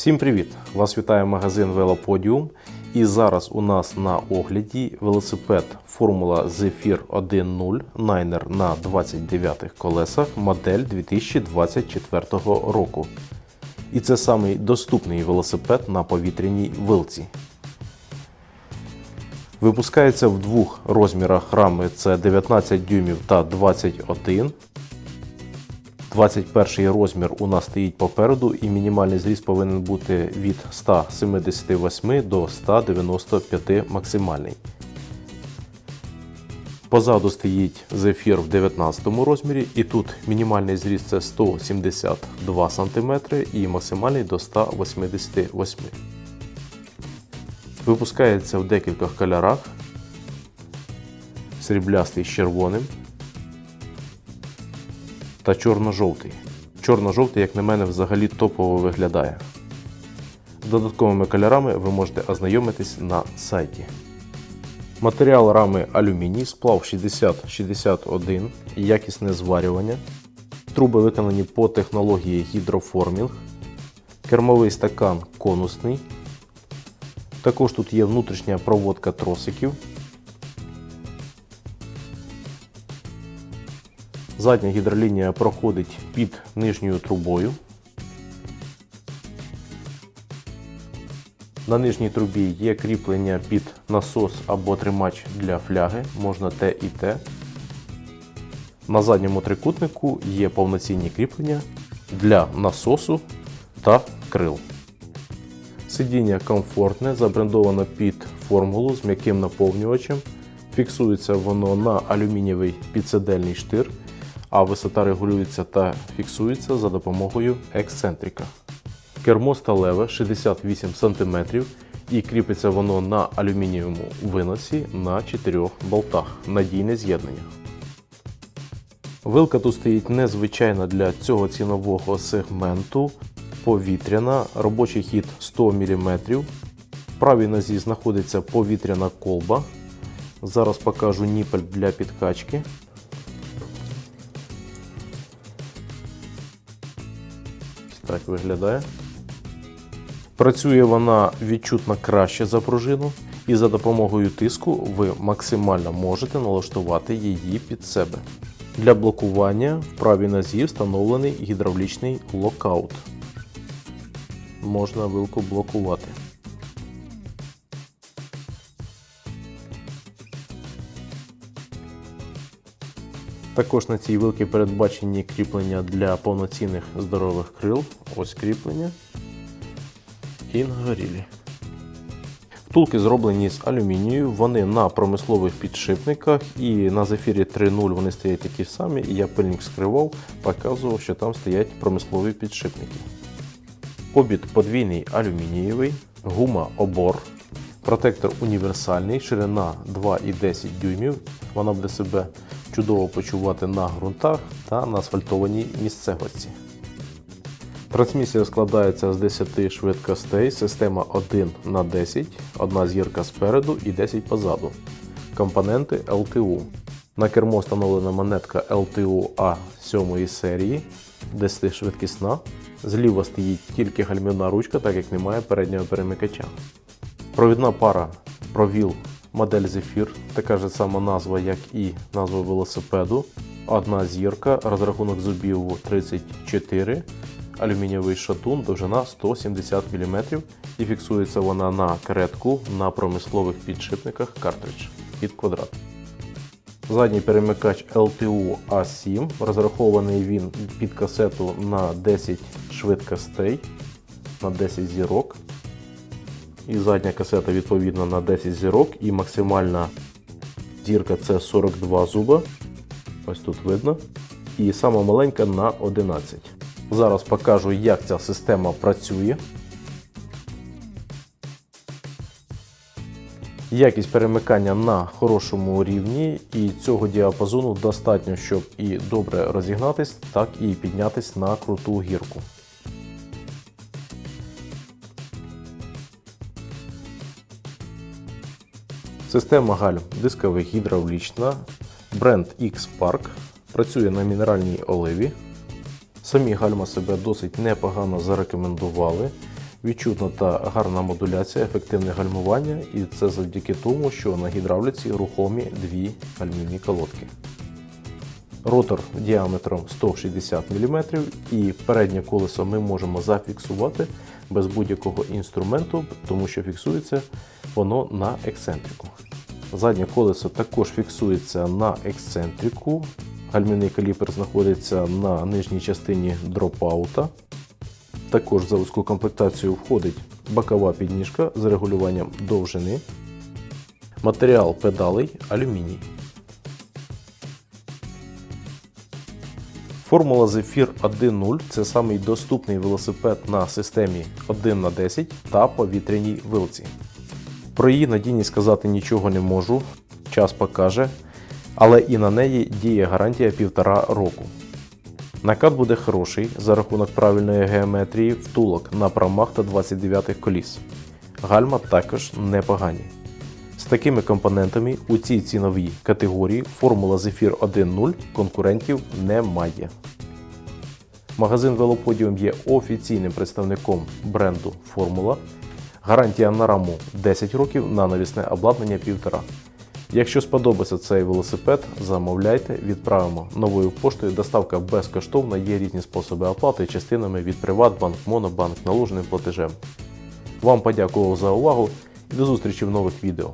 Всім привіт! Вас вітає магазин Велоподіум. І зараз у нас на огляді велосипед Формула Zephyr 1.0 Niner на 29 колесах модель 2024 року. І це самий доступний велосипед на повітряній вилці. Випускається в двох розмірах рами: це 19 дюймів та 21. 21 розмір у нас стоїть попереду, і мінімальний зріст повинен бути від 178 до 195 максимальний. Позаду стоїть Zephyr в 19 розмірі, і тут мінімальний зріст це 172 см і максимальний до 188 Випускається в декількох кольорах. Сріблястий з червоним та чорно-жовтий. Чорно-жовтий, як на мене, взагалі топово виглядає. З додатковими кольорами ви можете ознайомитись на сайті. Матеріал рами алюміній, сплав 6061, якісне зварювання. Труби виконані по технології гідроформінг. Кермовий стакан конусний. Також тут є внутрішня проводка тросиків. Задня гідролінія проходить під нижньою трубою. На нижній трубі є кріплення під насос або тримач для фляги, можна те і те. На задньому трикутнику є повноцінні кріплення для насосу та крил. Сидіння комфортне, забрендовано під формулу з м'яким наповнювачем. Фіксується воно на алюмінієвий підседельний штир, а висота регулюється та фіксується за допомогою ексцентрика. Кермо сталеве 68 см і кріпиться воно на алюмінієвому виносі на 4 болтах. Надійне з'єднання. Вилка тут стоїть незвичайна для цього цінового сегменту. Повітряна, робочий хід 100 мм. В правій нозі знаходиться повітряна колба. Зараз покажу ніпель для підкачки. Так виглядає. Працює вона відчутно краще за пружину, і за допомогою тиску ви максимально можете налаштувати її під себе. Для блокування в правій нозі встановлений гідравлічний локаут. Можна вилку блокувати. Також на цій вилці передбачені кріплення для повноцінних здорових крил. Ось кріплення. І на горілі. Втулки зроблені з алюмінію, вони на промислових підшипниках і на зефірі 3.0 вони стоять такі самі. І я пильник скривав, показував, що там стоять промислові підшипники. Обід подвійний алюмінієвий, гума обор, протектор універсальний, ширина 2,10 дюймів. Вона буде себе чудово почувати на ґрунтах та на асфальтованій місцевості. Трансмісія складається з 10 швидкостей, система 1 на 10, одна зірка спереду і 10 позаду. Компоненти LTU. На кермо встановлена монетка LTU A7 серії, 10 швидкісна. Зліва стоїть тільки гальмівна ручка, так як немає переднього перемикача. Провідна пара провіл модель Zephyr, така ж сама назва, як і назва велосипеду. Одна зірка, розрахунок зубів 34, алюмінієвий шатун, довжина 170 мм і фіксується вона на каретку на промислових підшипниках картридж під квадрат. Задній перемикач LTU A7, розрахований він під касету на 10 швидкостей, на 10 зірок. І задня касета відповідно на 10 зірок, і максимальна зірка це 42 зуба. Ось тут видно. І сама маленька на 11. Зараз покажу, як ця система працює. Якість перемикання на хорошому рівні, і цього діапазону достатньо, щоб і добре розігнатись, так і піднятись на круту гірку. Система гальм дискових гідравлічна, бренд X-Park, працює на мінеральній оливі. Самі гальма себе досить непогано зарекомендували. Відчутна та гарна модуляція, ефективне гальмування, і це завдяки тому, що на гідравліці рухомі дві гальмівні колодки. Ротор діаметром 160 мм і переднє колесо ми можемо зафіксувати без будь-якого інструменту, тому що фіксується воно на ексцентрику. Заднє колесо також фіксується на ексцентрику. Гальмівний каліпер знаходиться на нижній частині дропаута. Також в заводську комплектацію входить бокова підніжка з регулюванням довжини. Матеріал педалей алюміній. Формула Zephyr 1.0 це самий доступний велосипед на системі 1 на 10 та повітряній вилці. Про її надійність сказати нічого не можу, час покаже, але і на неї діє гарантія півтора року. Накат буде хороший за рахунок правильної геометрії втулок на прамах та 29 коліс. Гальма також непогані. Такими компонентами у цій ціновій категорії Формула Zephyr 1.0 конкурентів немає. Магазин Велоподіум є офіційним представником бренду Формула. Гарантія на раму 10 років, на навісне обладнання 1,5. Якщо сподобається цей велосипед, замовляйте, відправимо новою поштою. Доставка безкоштовна, є різні способи оплати частинами від Приватбанк, Монобанк, наложеним платежем. Вам подякував за увагу і до зустрічі в нових відео.